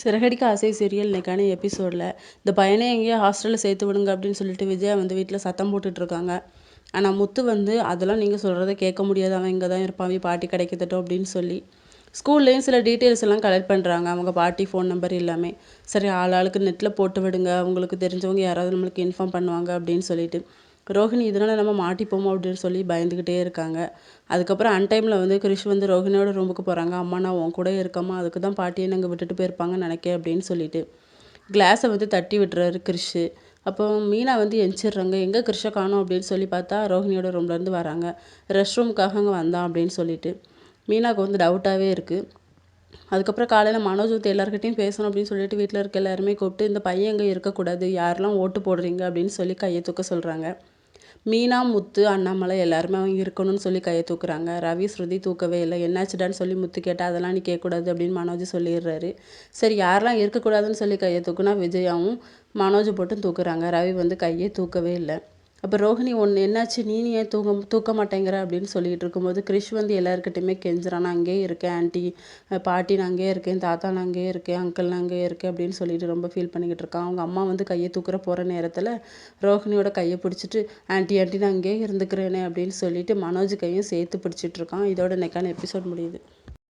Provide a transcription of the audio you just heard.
சிறகடிக்க ஆசை சீரியல் இன்னைக்கான எபிசோடில். இந்த பையனை எங்கேயோ ஹாஸ்டலில் சேர்த்து விடுங்க அப்படின்னு சொல்லிட்டு விஜயா வந்து வீட்டில் சத்தம் போட்டுட்ருக்காங்க. ஆனால் முத்து வந்து அதெல்லாம் நீங்கள் சொல்கிறத கேட்க முடியாது. அவன் இங்கே தான் இருப்பான் பாட்டி கிடைக்கத்தட்டும் அப்படின்னு சொல்லி. ஸ்கூல்லேயும் சில டீட்டெயில்ஸ் எல்லாம் கலெக்ட் பண்ணுறாங்க அவங்க பாட்டி ஃபோன் நம்பர் எல்லாமே. சரி ஆள் ஆளுக்கு நெட்டில் போட்டு விடுங்க. அவங்களுக்கு தெரிஞ்சவங்க யாராவது நம்மளுக்கு இன்ஃபார்ம் பண்ணுவாங்க அப்படின்னு சொல்லிட்டு. ரோஹிணி இதனால் நம்ம மாட்டிப்போமோ அப்படின்னு சொல்லி பயந்துக்கிட்டே இருக்காங்க. அதுக்கப்புறம் அன்டைமில் வந்து கிரிஷ் வந்து ரோஹிணியோட ரூமுக்கு போகிறாங்க அம்மா நான் உன் கூட இருக்கம்மா அதுக்கு தான் பாட்டியை நாங்கள் விட்டுட்டு போயிருப்பாங்கன்னு நினைக்கேன் அப்படின்னு சொல்லிட்டு கிளாஸை வந்து தட்டி விட்டுறாரு கிறிஷு அப்போ மீனா வந்து எஞ்சிடுறாங்க எங்கே கிருஷை காணும் அப்படின்னு சொல்லி பார்த்தா ரோஹிணியோட ரூம்லேருந்து வராங்க. ரெஸ்ட் ரூமுக்காக அங்கே வந்தான் அப்படின்னு சொல்லிட்டு. மீனாவுக்கு வந்து டவுட்டாகவே இருக்குது அதுக்கப்புறம் காலையில் மனோஜ் வந்து எல்லாருக்கிட்டையும் பேசணும் அப்படின்னு சொல்லிட்டு வீட்டில் இருக்க எல்லாருமே கூப்பிட்டு இந்த பையன் எங்கே இருக்கக்கூடாது? யாரெல்லாம் ஓட்டு போடுறீங்க? அப்படின்னு சொல்லி கையை தூக்க சொல்கிறாங்க மீனா முத்து அண்ணாமலை எல்லாருமே அவங்க இருக்கணும்னு சொல்லி கையை தூக்குறாங்க. ரவி ஸ்ருதி தூக்கவே இல்லை. என்னாச்சுடான்னு சொல்லி முத்து கேட்டால் அதெல்லாம் நீ கேட்கக்கூடாது அப்படின்னு மனோஜ் சொல்லிடுறாரு. சரி யாரெல்லாம் இருக்கக்கூடாதுன்னு சொல்லி கையை தூக்குனா விஜயாவும் மனோஜ் போட்டும் தூக்குறாங்க. ரவி வந்து கையே தூக்கவே இல்லை. அப்போ ரோஹிணி ஒன்று என்னாச்சு? நீ ஏன் தூங்க தூக்க மாட்டேங்கிற? அப்படின்னு சொல்லிட்டு இருக்கும்போது கிறிஷ் வந்து எல்லாருக்கிட்டையுமே கெஞ்சுறான். நான் அங்கேயே இருக்கேன் ஆண்டி. பாட்டி நான் அங்கேயே இருக்கேன். தாத்தா நான் அங்கேயே இருக்கேன். அங்கிள் நான் அங்கேயே இருக்கேன். அப்படின்னு சொல்லிட்டு ரொம்ப ஃபீல் பண்ணிக்கிட்டு இருக்கான். அவங்க அம்மா வந்து கையை தூக்குற போகிற நேரத்தில் ரோஹிணியோட கையை பிடிச்சிட்டு ஆண்டி ஆண்டி நான் அங்கேயே இருந்துக்கிறேனே. அப்படின்னு சொல்லிட்டு மனோஜ் கையும் சேர்த்து பிடிச்சிட்டு இருக்கான். இதோட நெக்கான எபிசோட் முடியுது.